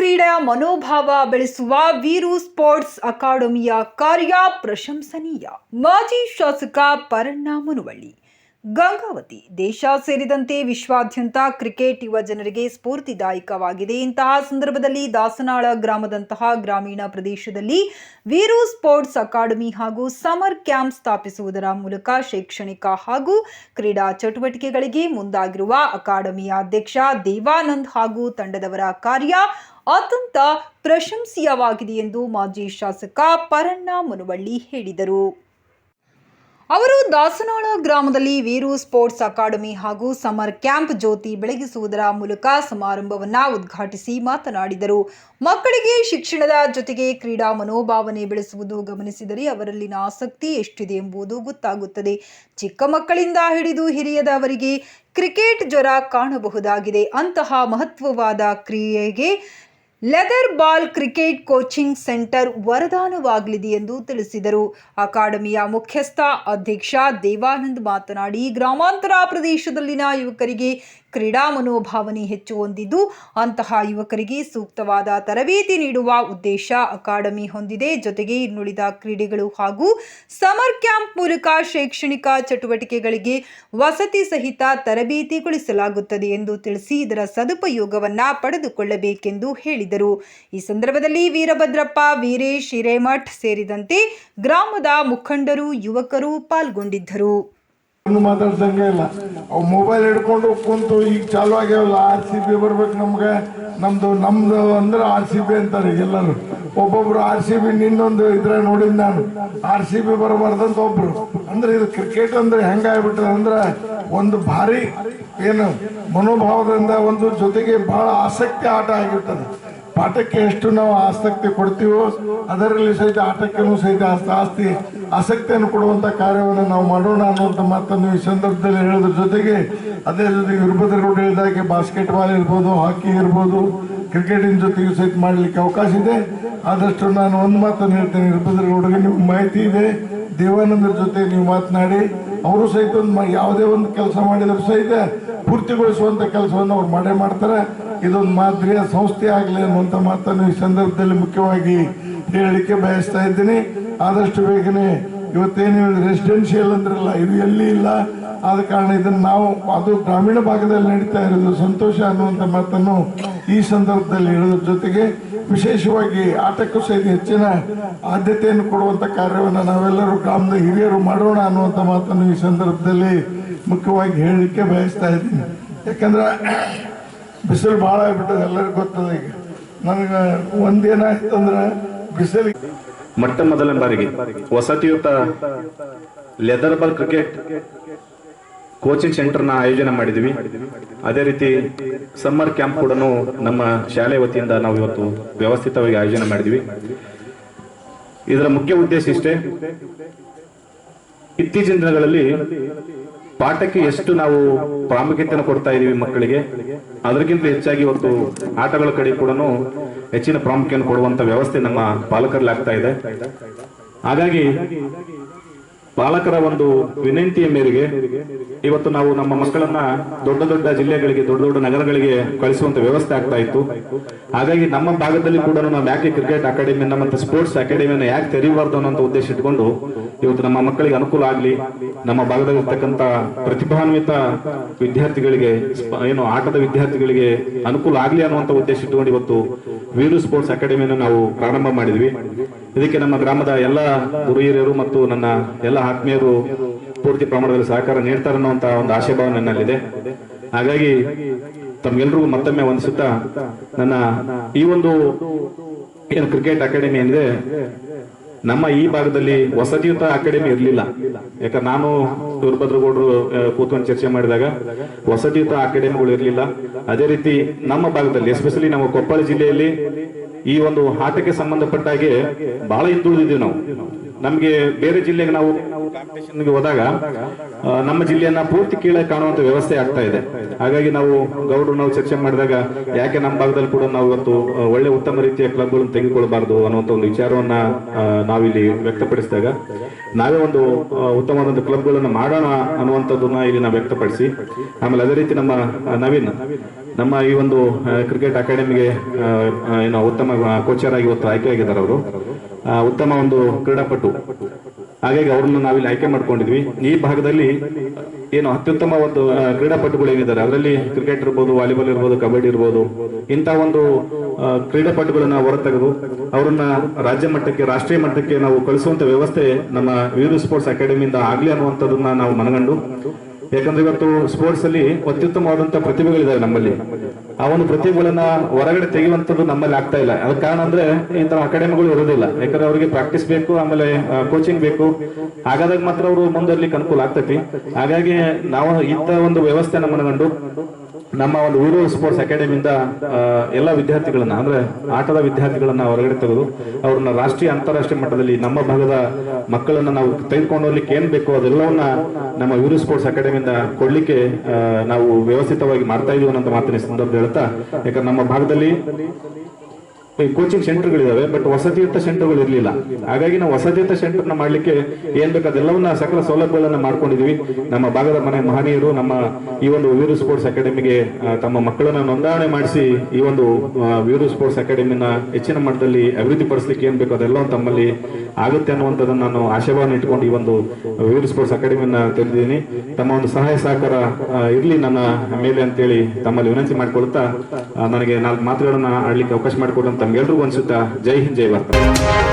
ಮನೋಭಾವ ಬೆಳೆಸುವ ವೀರು ಸ್ಪೋರ್ಟ್ಸ್ ಅಕಾಡೆಮಿಯ ಕಾರ್ಯ ಪ್ರಶಂಸನೀಯ. ಮಾಜಿ ಶಾಸಕ ಪರಣ್ಣ ಮುನುವಳ್ಳಿ, ಗಂಗಾವತಿ, ದೇಶ ಸೇರಿದಂತೆ ವಿಶ್ವಾದ್ಯಂತ ಕ್ರಿಕೆಟ್ ಯುವ ಜನರಿಗೆ ಸ್ಫೂರ್ತಿದಾಯಕವಾಗಿದೆ. ಇಂತಹ ಸಂದರ್ಭದಲ್ಲಿ ದಾಸನಾಳ ಗ್ರಾಮದಂತಹ ಗ್ರಾಮೀಣ ಪ್ರದೇಶದಲ್ಲಿ ವೀರು ಸ್ಪೋರ್ಟ್ಸ್ ಅಕಾಡೆಮಿ ಹಾಗೂ ಸಮರ್ ಕ್ಯಾಂಪ್ ಸ್ಥಾಪಿಸುವುದರ ಮೂಲಕ ಶೈಕ್ಷಣಿಕ ಹಾಗೂ ಕ್ರೀಡಾ ಚಟುವಟಿಕೆಗಳಿಗೆ ಮುಂದಾಗಿರುವ ಅಕಾಡೆಮಿಯ ಅಧ್ಯಕ್ಷ ದೇವಾನಂದ್ ಹಾಗೂ ತಂಡದವರ ಕಾರ್ಯ ಅತ್ಯಂತ ಪ್ರಶಂಸೀಯವಾಗಿದೆ ಎಂದು ಮಾಜಿ ಶಾಸಕ ಪರಣ್ಣ ಮುನವಳ್ಳಿ ಹೇಳಿದರು. ಅವರು ದಾಸನಾಳ ಗ್ರಾಮದಲ್ಲಿ ವೀರು ಸ್ಪೋರ್ಟ್ಸ್ ಅಕಾಡೆಮಿ ಹಾಗೂ ಸಮರ್ ಕ್ಯಾಂಪ್ ಜ್ಯೋತಿ ಬೆಳಗಿಸುವುದರ ಮೂಲಕ ಸಮಾರಂಭವನ್ನು ಉದ್ಘಾಟಿಸಿ ಮಾತನಾಡಿದರು. ಮಕ್ಕಳಿಗೆ ಶಿಕ್ಷಣದ ಜೊತೆಗೆ ಕ್ರೀಡಾ ಮನೋಭಾವನೆ ಬೆಳೆಸುವುದು ಗಮನಿಸಿದರೆ ಅವರಲ್ಲಿನ ಆಸಕ್ತಿ ಎಷ್ಟಿದೆ ಎಂಬುದು ಗೊತ್ತಾಗುತ್ತದೆ. ಚಿಕ್ಕ ಮಕ್ಕಳಿಂದ ಹಿಡಿದು ಹಿರಿಯದವರಿಗೆ ಕ್ರಿಕೆಟ್ ಜ್ವರ ಕಾಣಬಹುದಾಗಿದೆ. ಅಂತಹ ಮಹತ್ವವಾದ ಕ್ರಿಯೆಗೆ leather ball cricket coaching centre ವರದಾನವಾಗಲಿದೆ ಎಂದು ತಿಳಿಸಿದರು. ಅಕಾಡೆಮಿಯ ಮುಖ್ಯಸ್ಥ ಅಧ್ಯಕ್ಷ ದೇವಾನಂದ್ ಮಾತನಾಡಿ, ಗ್ರಾಮಾಂತರ ಪ್ರದೇಶದಲ್ಲಿನ ಯುವಕರಿಗೆ ಕ್ರೀಡಾ ಮನೋಭಾವನೆ ಹೆಚ್ಚು ಹೊಂದಿದ್ದು ಅಂತಹ ಯುವಕರಿಗೆ ಸೂಕ್ತವಾದ ತರಬೇತಿ ನೀಡುವ ಉದ್ದೇಶ ಅಕಾಡೆಮಿ ಹೊಂದಿದೆ. ಜೊತೆಗೆ ಇನ್ನುಳಿದ ಕ್ರೀಡೆಗಳು ಹಾಗೂ ಸಮರ್ ಕ್ಯಾಂಪ್ ಮೂಲಕ ಶೈಕ್ಷಣಿಕ ಚಟುವಟಿಕೆಗಳಿಗೆ ವಸತಿ ಸಹಿತ ತರಬೇತಿಗೊಳಿಸಲಾಗುತ್ತದೆ ಎಂದು ತಿಳಿಸಿ ಇದರ ಸದುಪಯೋಗವನ್ನು ಪಡೆದುಕೊಳ್ಳಬೇಕೆಂದು ಹೇಳಿದರು. ಈ ಸಂದರ್ಭದಲ್ಲಿ ವೀರಭದ್ರಪ್ಪ, ವೀರೇಶ್ ಹಿರೇಮಠ್ ಸೇರಿದಂತೆ ಗ್ರಾಮದ ಮುಖಂಡರು, ಯುವಕರು ಪಾಲ್ಗೊಂಡಿದ್ದರು. ಮಾತಾಡ್ಸಂಗೆ ಇಲ್ಲ. ಅವು ಮೊಬೈಲ್ ಹಿಡ್ಕೊಂಡು ಕುಂತು ಈಗ ಚಾಲು ಆಗ್ಯಾವಲ್ಲ ಆರ್ ಸಿ ಬಿ ಬರ್ಬೇಕು ನಮ್ಗೆ. ನಮ್ದು ನಮ್ದು ಅಂದ್ರೆ ಆರ್ ಸಿ ಬಿ ಅಂತಾರೆ ಎಲ್ಲರೂ. ಒಬ್ಬೊಬ್ರು ಆರ್ ಸಿ ಬಿ ನಿನ್ನೊಂದು ಇದ್ರೆ ನೋಡಿದ್ ನಾನು. ಆರ್ ಸಿ ಬಿ ಬರಬಾರ್ದಂತ ಒಬ್ರು. ಅಂದ್ರೆ ಇದು ಕ್ರಿಕೆಟ್ ಅಂದ್ರೆ ಹೆಂಗಾಗ್ಬಿಟ್ಟದ ಅಂದ್ರೆ ಒಂದು ಭಾರಿ ಏನು ಮನೋಭಾವದಿಂದ ಒಂದು ಜೊತೆಗೆ ಬಹಳ ಆಸಕ್ತಿ ಆಟ ಆಗಿರ್ತದೆ. ಪಾಠಕ್ಕೆ ಎಷ್ಟು ನಾವು ಆಸಕ್ತಿ ಕೊಡ್ತೀವೋ ಅದರಲ್ಲಿ ಸಹಿತ ಆಟಕ್ಕೂ ಸಹಿತ ಆಸ್ತಿ, ಆಸಕ್ತಿಯನ್ನು ಕೊಡುವಂತ ಕಾರ್ಯವನ್ನು ನಾವು ಮಾಡೋಣ ಅನ್ನುವಂಥ ಮಾತನ್ನು ಈ ಸಂದರ್ಭದಲ್ಲಿ ಹೇಳೋದ್ರ ಜೊತೆಗೆ ಅದೇ ಜೊತೆಗೆ ವೀರಭದ್ರಗೌಡ ಹೇಳಿದಾಗೆ ಬಾಸ್ಕೆಟ್ ಬಾಲ್ ಇರ್ಬೋದು ಹಾಕಿ ಇರ್ಬೋದು ಕ್ರಿಕೆಟಿನ ಜೊತೆಗೆ ಸಹಿತ ಮಾಡಲಿಕ್ಕೆ ಅವಕಾಶ ಇದೆ. ಆದಷ್ಟು ನಾನು ಒಂದು ಮಾತನ್ನು ಹೇಳ್ತೇನೆ ವೀರಭದ್ರಗೌಡರಿಗೆ ನಿಮ್ಗೆ ಮಾಹಿತಿ ಇದೆ. ದೇವಾನಂದರ ಜೊತೆ ನೀವು ಮಾತನಾಡಿ, ಅವರು ಸಹಿತ ಒಂದು ಯಾವುದೇ ಒಂದು ಕೆಲಸ ಮಾಡಿದರೂ ಸಹಿತ ಪೂರ್ತಿಗೊಳಿಸುವಂಥ ಕೆಲಸವನ್ನು ಅವ್ರು ಮಾಡೇ ಮಾಡ್ತಾರೆ. ಇದೊಂದು ಮಾದರಿಯ ಸಂಸ್ಥೆ ಆಗಲಿ ಅನ್ನುವಂಥ ಮಾತನ್ನು ಈ ಸಂದರ್ಭದಲ್ಲಿ ಮುಖ್ಯವಾಗಿ ಹೇಳಲಿಕ್ಕೆ ಬಯಸ್ತಾ ಇದ್ದೀನಿ. ಆದಷ್ಟು ಬೇಗನೆ ಇವತ್ತೇನು ರೆಸಿಡೆನ್ಷಿಯಲ್ ಅಂದ್ರಲ್ಲ, ಇದು ಎಲ್ಲಿ ಇಲ್ಲ. ಆದ ಕಾರಣ ಇದನ್ನು ನಾವು, ಅದು ಗ್ರಾಮೀಣ ಭಾಗದಲ್ಲಿ ನಡೀತಾ ಇರೋದು ಸಂತೋಷ ಅನ್ನುವಂಥ ಮಾತನ್ನು ಈ ಸಂದರ್ಭದಲ್ಲಿ ಹೇಳೋದ್ರ ಜೊತೆಗೆ ವಿಶೇಷವಾಗಿ ಆಟಕ್ಕೂ ಸಹಿತ ಹೆಚ್ಚಿನ ಆದ್ಯತೆಯನ್ನು ಕೊಡುವಂಥ ಕಾರ್ಯವನ್ನು ನಾವೆಲ್ಲರೂ ಗ್ರಾಮದ ಹಿರಿಯರು ಮಾಡೋಣ ಅನ್ನುವಂಥ ಮಾತನ್ನು ಈ ಸಂದರ್ಭದಲ್ಲಿ ಮುಖ್ಯವಾಗಿ ಹೇಳಲಿಕ್ಕೆ ಬಯಸ್ತಾ ಇದ್ದೀನಿ. ಯಾಕಂದ್ರೆ ಬಿಸಿಲು ಭಾಳ ಆಗ್ಬಿಟ್ಟದೆ, ಎಲ್ಲರಿಗೂ ಗೊತ್ತದ ಈಗ. ನನಗೆ ಒಂದೇನಾಯ್ತು ಅಂದ್ರೆ ಬಿಸಿಲಿಗೆ ಮೊಟ್ಟ ಮೊದಲನೇ ಬಾರಿಗೆ ವಸತಿಯುತ ಲೆದರ್ ಬಾಲ್ ಕ್ರಿಕೆಟ್ ಕೋಚಿಂಗ್ ಸೆಂಟರ್ನ ಆಯೋಜನೆ ಮಾಡಿದ್ವಿ. ಅದೇ ರೀತಿ ಸಮ್ಮರ್ ಕ್ಯಾಂಪ್ ಕೂಡ ನಮ್ಮ ಶಾಲೆ ವತಿಯಿಂದ ನಾವು ಇವತ್ತು ವ್ಯವಸ್ಥಿತವಾಗಿ ಆಯೋಜನೆ ಮಾಡಿದ್ವಿ. ಇದರ ಮುಖ್ಯ ಉದ್ದೇಶ ಇಷ್ಟೇ, ಇತ್ತೀಚಿನ ದಿನಗಳಲ್ಲಿ ಪಾಠಕ್ಕೆ ಎಷ್ಟು ನಾವು ಪ್ರಾಮುಖ್ಯತೆಯನ್ನು ಕೊಡ್ತಾ ಇದೀವಿ ಮಕ್ಕಳಿಗೆ, ಅದಕ್ಕಿಂತ ಹೆಚ್ಚಾಗಿ ಇವತ್ತು ಆಟಗಳ ಕಡೆ ಕೂಡ ಹೆಚ್ಚಿನ ಪ್ರಾಮುಖ್ಯತೆ ಕೊಡುವಂತ ವ್ಯವಸ್ಥೆ ನಮ್ಮ ಪಾಲಕರಲ್ಲಿ ಆಗ್ತಾ ಇದೆ. ಹಾಗಾಗಿ ಪಾಲಕರ ಒಂದು ವಿನಂತಿಯ ಮೇರೆಗೆ ಇವತ್ತು ನಾವು ನಮ್ಮ ಮಕ್ಕಳನ್ನ ದೊಡ್ಡ ದೊಡ್ಡ ಜಿಲ್ಲೆಗಳಿಗೆ, ದೊಡ್ಡ ದೊಡ್ಡ ನಗರಗಳಿಗೆ ಕಳಿಸುವಂತ ವ್ಯವಸ್ಥೆ ಆಗ್ತಾ ಇತ್ತು. ಹಾಗಾಗಿ ನಮ್ಮ ಭಾಗದಲ್ಲಿ ಕೂಡ ನಾವು ಯಾಕೆ ಕ್ರಿಕೆಟ್ ಅಕಾಡೆಮಿ ಮತ್ತೆ ಸ್ಪೋರ್ಟ್ಸ್ ಅಕಾಡೆಮಿಯನ್ನು ಯಾಕೆ ತೆರೀಬಾರ್ದು ಅನ್ನೋ ಉದ್ದೇಶ ಇಟ್ಕೊಂಡು ಇವತ್ತು ನಮ್ಮ ಮಕ್ಕಳಿಗೆ ಅನುಕೂಲ ಆಗ್ಲಿ, ನಮ್ಮ ಭಾಗದಲ್ಲಿರ್ತಕ್ಕಂಥ ಪ್ರತಿಭಾನ್ವಿತ ವಿದ್ಯಾರ್ಥಿಗಳಿಗೆ ಏನು ಆಟದ ವಿದ್ಯಾರ್ಥಿಗಳಿಗೆ ಅನುಕೂಲ ಆಗ್ಲಿ ಅನ್ನುವಂತ ಉದ್ದೇಶ ಇಟ್ಕೊಂಡು ಇವತ್ತು ವೀರು ಸ್ಪೋರ್ಟ್ಸ್ ಅಕಾಡೆಮಿಯನ್ನು ನಾವು ಪ್ರಾರಂಭ ಮಾಡಿದ್ವಿ. ಇದಕ್ಕೆ ನಮ್ಮ ಗ್ರಾಮದ ಎಲ್ಲ ಗುರುಹಿರಿಯರು ಮತ್ತು ನನ್ನ ಎಲ್ಲ ಆತ್ಮೀಯರು ಪೂರ್ತಿ ಪ್ರಮಾಣದಲ್ಲಿ ಸಹಕಾರ ನೀಡ್ತಾರೆ ಅನ್ನುವಂತ ಒಂದು ಆಶಾಭಾವ ನನ್ನಲ್ಲಿದೆ. ಹಾಗಾಗಿ ತಮ್ಗೆಲ್ರಿಗೂ ಮತ್ತೊಮ್ಮೆ ವಂದಿಸುತ್ತಾ ನನ್ನ ಈ ಒಂದು ಏನು ಕ್ರಿಕೆಟ್ ಅಕಾಡೆಮಿ ಏನಿದೆ ನಮ್ಮ ಈ ಭಾಗದಲ್ಲಿ ವಸತಿಯುತ ಅಕಾಡೆಮಿ ಇರಲಿಲ್ಲ. ಯಾಕಂದ್ರೆ ನಾನು ವೀರಭದ್ರಗೌಡರು ಆ, ಕೂತ್ಕೊಂಡು ಚರ್ಚೆ ಮಾಡಿದಾಗ ವಸತಿಯುತ ಅಕಾಡೆಮಿಗಳು ಇರಲಿಲ್ಲ. ಅದೇ ರೀತಿ ನಮ್ಮ ಭಾಗದಲ್ಲಿ ಎಸ್ಪೆಷಲಿ ನಮ್ಮ ಕೊಪ್ಪಳ ಜಿಲ್ಲೆಯಲ್ಲಿ ಈ ಒಂದು ಆಟಕ್ಕೆ ಸಂಬಂಧಪಟ್ಟ ಹಾಗೆ ಬಹಳ ಹಿಂದುಳಿದಿದ್ದೀವಿ ನಾವು. ನಮಗೆ ಬೇರೆ ಜಿಲ್ಲೆಗೆ ನಾವು ಕಾಂಪಿಟೇಷನ್ಗೆ ಹೋದಾಗ ನಮ್ಮ ಜಿಲ್ಲೆಯನ್ನ ಪೂರ್ತಿ ಕೀಳಾಗಿ ಕಾಣುವಂತ ವ್ಯವಸ್ಥೆ ಆಗ್ತಾ ಇದೆ. ಹಾಗಾಗಿ ನಾವು ಗೌಡ್ರು ನಾವು ಚರ್ಚೆ ಮಾಡಿದಾಗ ಯಾಕೆ ನಮ್ಮ ಭಾಗದಲ್ಲಿ ಕೂಡ ನಾವು ಇವತ್ತು ಒಳ್ಳೆ ಉತ್ತಮ ರೀತಿಯ ಕ್ಲಬ್ಗಳನ್ನು ತೆಗೆದುಕೊಳ್ಬಾರ್ದು ಅನ್ನುವಂತ ಒಂದು ವಿಚಾರವನ್ನ ನಾವಿಲ್ಲಿ ವ್ಯಕ್ತಪಡಿಸಿದಾಗ, ನಾವೇ ಒಂದು ಉತ್ತಮವಾದಂತಹ ಕ್ಲಬ್ಗಳನ್ನು ಮಾಡೋಣ ಅನ್ನುವಂಥದ್ದನ್ನ ಇಲ್ಲಿ ನಾವು ವ್ಯಕ್ತಪಡಿಸಿ, ಆಮೇಲೆ ಅದೇ ರೀತಿ ನಮ್ಮ ನವೀನ್, ನಮ್ಮ ಈ ಒಂದು ಕ್ರಿಕೆಟ್ ಅಕಾಡೆಮಿಗೆ ಏನು ಉತ್ತಮ ಕೋಚರ್ ಆಗಿ ಇವತ್ತು ಆಯ್ಕೆಯಾಗಿದ್ದಾರೆ ಅವರು. ಉತ್ತಮ ಒಂದು ಕ್ರೀಡಾಪಟು. ಹಾಗಾಗಿ ಅವ್ರನ್ನ ನಾವಿಲ್ಲಿ ಆಯ್ಕೆ ಮಾಡ್ಕೊಂಡಿದ್ವಿ. ಈ ಭಾಗದಲ್ಲಿ ಏನು ಅತ್ಯುತ್ತಮ ಒಂದು ಕ್ರೀಡಾಪಟುಗಳು ಏನಿದ್ದಾರೆ, ಅದರಲ್ಲಿ ಕ್ರಿಕೆಟ್ ಇರ್ಬೋದು, ವಾಲಿಬಾಲ್ ಇರ್ಬೋದು, ಕಬಡ್ಡಿ ಇರ್ಬೋದು ಇಂತಹ ಒಂದು ಕ್ರೀಡಾಪಟುಗಳನ್ನ ಹೊರತೆಗೆದು ಅವರನ್ನ ರಾಜ್ಯ ಮಟ್ಟಕ್ಕೆ, ರಾಷ್ಟ್ರೀಯ ಮಟ್ಟಕ್ಕೆ ನಾವು ಕಳಿಸುವಂತ ವ್ಯವಸ್ಥೆ ನಮ್ಮ ವೀರು ಸ್ಪೋರ್ಟ್ಸ್ ಅಕಾಡೆಮಿಯಿಂದ ಆಗ್ಲಿ ಅನ್ನುವಂಥದ್ದನ್ನ ನಾವು ಮನಗಂಡು ಯಾಕಂದ್ರೆ ಇವತ್ತು ಸ್ಪೋರ್ಟ್ಸ್ ಅಲ್ಲಿ ಅತ್ಯುತ್ತಮವಾದಂತ ಪ್ರತಿಭೆಗಳಿದಾವೆ ನಮ್ಮಲ್ಲಿ. ಆ ಒಂದು ಪ್ರತಿಭೆಗಳನ್ನ ಹೊರಗಡೆ ತೆಗೆಯುವಂಥದ್ದು ನಮ್ಮಲ್ಲಿ ಆಗ್ತಾ ಇಲ್ಲ. ಅದಕ್ಕೆ ಕಾರಣ ಅಂದ್ರೆ ಈ ತರ ಅಕಾಡೆಮಿಗಳು ಇರೋದಿಲ್ಲ. ಯಾಕಂದ್ರೆ ಅವರಿಗೆ ಪ್ರಾಕ್ಟೀಸ್ ಬೇಕು, ಆಮೇಲೆ ಕೋಚಿಂಗ್ ಬೇಕು. ಹಾಗಾದಾಗ ಮಾತ್ರ ಅವರು ಮುಂದರ್ಲಿಕ್ಕೆ ಅನುಕೂಲ ಆಗ್ತೈತಿ. ಹಾಗಾಗಿ ನಾವು ಇಂಥ ಒಂದು ವ್ಯವಸ್ಥೆ ನಮ್ಮನ್ನು ಮನಗಂಡು ನಮ್ಮ ಒಂದು ವೀರೂರು ಸ್ಪೋರ್ಟ್ಸ್ ಅಕಾಡೆಮಿಯಿಂದ ಎಲ್ಲ ವಿದ್ಯಾರ್ಥಿಗಳನ್ನ, ಅಂದ್ರೆ ಆಟದ ವಿದ್ಯಾರ್ಥಿಗಳನ್ನ ಹೊರಗಡೆ ತೆಗೆದು ಅವ್ರನ್ನ ರಾಷ್ಟ್ರೀಯ, ಅಂತಾರಾಷ್ಟ್ರೀಯ ಮಟ್ಟದಲ್ಲಿ ನಮ್ಮ ಭಾಗದ ಮಕ್ಕಳನ್ನ ನಾವು ತೆಗೆದುಕೊಂಡು ಹೋಗ್ಲಿಕ್ಕೆ ಏನ್ ಬೇಕು ಅದೆಲ್ಲವನ್ನ ನಮ್ಮ ವೀರು ಸ್ಪೋರ್ಟ್ಸ್ ಅಕಾಡೆಮಿಯಿಂದ ಕೊಡ್ಲಿಕ್ಕೆ ನಾವು ವ್ಯವಸ್ಥಿತವಾಗಿ ಮಾಡ್ತಾ ಇದೀವಿ ಅನ್ನೋ ಮಾತಿನ ಸಂದರ್ಭ ಹೇಳ್ತಾ, ಯಾಕಂದ್ರೆ ನಮ್ಮ ಭಾಗದಲ್ಲಿ ಕೋಚಿಂಗ್ ಸೆಂಟರ್ಗಳಿದಾವೆ ಬಟ್ ವಸತಿಯುತ ಸೆಂಟರ್ಗಳು ಇರಲಿಲ್ಲ. ಹಾಗಾಗಿ ನಾವು ವಸತಿಯುತ ಸೆಂಟರ್ನ ಮಾಡಲಿಕ್ಕೆ ಏನ್ ಬೇಕು ಅದೆಲ್ಲವನ್ನ ಸಕಲ ಸೌಲಭ್ಯಗಳನ್ನ ಮಾಡ್ಕೊಂಡಿದೀವಿ. ನಮ್ಮ ಭಾಗದ ಮನೆ ಮಹನೀಯರು, ನಮ್ಮ ಈ ಒಂದು ವೀರು ಸ್ಪೋರ್ಟ್ಸ್ ಅಕಾಡೆಮಿಗೆ ತಮ್ಮ ಮಕ್ಕಳನ್ನ ನೋಂದಣಿ ಮಾಡಿಸಿ ಈ ಒಂದು ವೀರು ಸ್ಪೋರ್ಟ್ಸ್ ಅಕಾಡೆಮಿನ ಹೆಚ್ಚಿನ ಮಟ್ಟದಲ್ಲಿ ಅಭಿವೃದ್ಧಿ ಪಡಿಸಲಿಕ್ಕೆ ಏನ್ ಬೇಕು ಅದೆಲ್ಲ ತಮ್ಮಲ್ಲಿ ಆಗುತ್ತೆ ಅನ್ನುವಂಥದ್ದನ್ನ ನಾನು ಆಶಾಭಾವನೆ ಇಟ್ಕೊಂಡು ಈ ಒಂದು ವೀರು ಸ್ಪೋರ್ಟ್ಸ್ ಅಕಾಡೆಮಿನ ತೆರೆದಿದ್ದೀನಿ. ತಮ್ಮ ಒಂದು ಸಹಾಯ ಸಹಕಾರ ಇರಲಿ ನನ್ನ ಮೇಲೆ ಅಂತೇಳಿ ತಮ್ಮಲ್ಲಿ ವಿನಂತಿ ಮಾಡಿಕೊಳ್ತಾ ನನಗೆ ನಾಲ್ಕು ಮಾತುಗಳನ್ನ ಆಡ್ಲಿಕ್ಕೆ ಅವಕಾಶ ಮಾಡಿಕೊಟ್ಟಂತ ತಮ್ಗೆಲ್ರಿಗೂ ಅನ್ಸುತ್ತಾ? ಜೈ ಹಿಂದ್ ಜೈ ಭಾರತ.